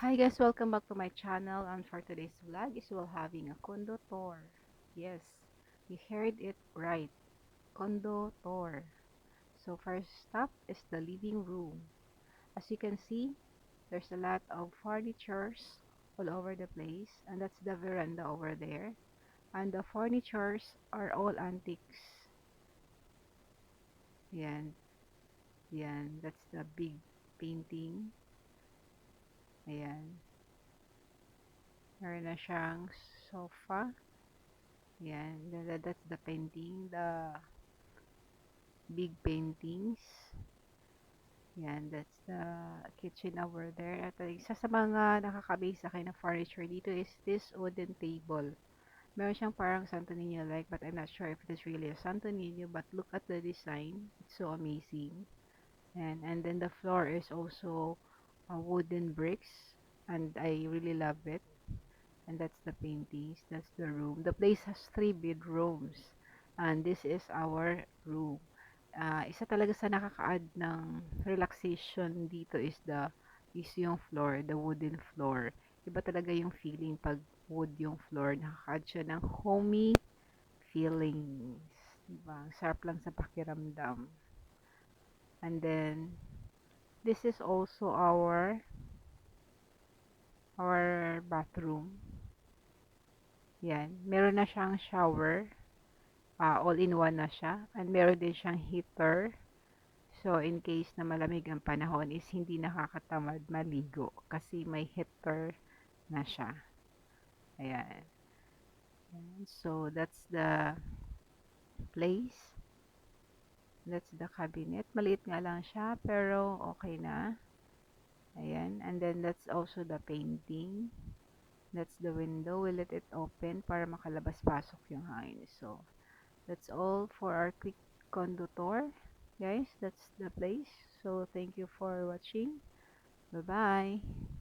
guys, welcome back to my channel and for today's vlog is we're having a condo tour. Yes, you heard it right. Condo tour. So first stop is the living room. As you can see, there's a lot of furnitures all over the place and that's the veranda over there. And the furnitures are all antiques. Yan. Yan, that's the big painting. Ayan. Meron na siyang sofa. Ayan. That, that's the painting. The big paintings. Ayan. That's the kitchen over there. At isa sa mga nakakabase sa akin ng furniture dito is this wooden table. Meron siyang parang Santo Niño like but I'm not sure if it is really a Santo Niño but look at the design. It's so amazing. And, and then the floor is also uh, wooden bricks and I really love it. And that's the paintings that's the room. The place has three bedrooms and this is our room. Uh, isa talaga sa nakaka-add ng relaxation dito is the is yung floor the wooden floor. Iba talaga yung feeling pag wood yung floor. Nakaka-add siya ng homey feelings diba? Sarap lang sa pakiramdam. And then this is also our our bathroom. Yan. Meron na siyang shower. Uh, all in one na siya. And meron din siyang heater. So in case na malamig ang panahon is hindi nakakatamad maligo kasi may heater na siya. Ayan. So that's the place That's the cabinet. Maliit nga lang siya, pero okay na. Ayan. And then, that's also the painting. That's the window. We let it open para makalabas-pasok yung hangin. So, that's all for our quick condo tour. Guys, that's the place. So, thank you for watching. Bye-bye.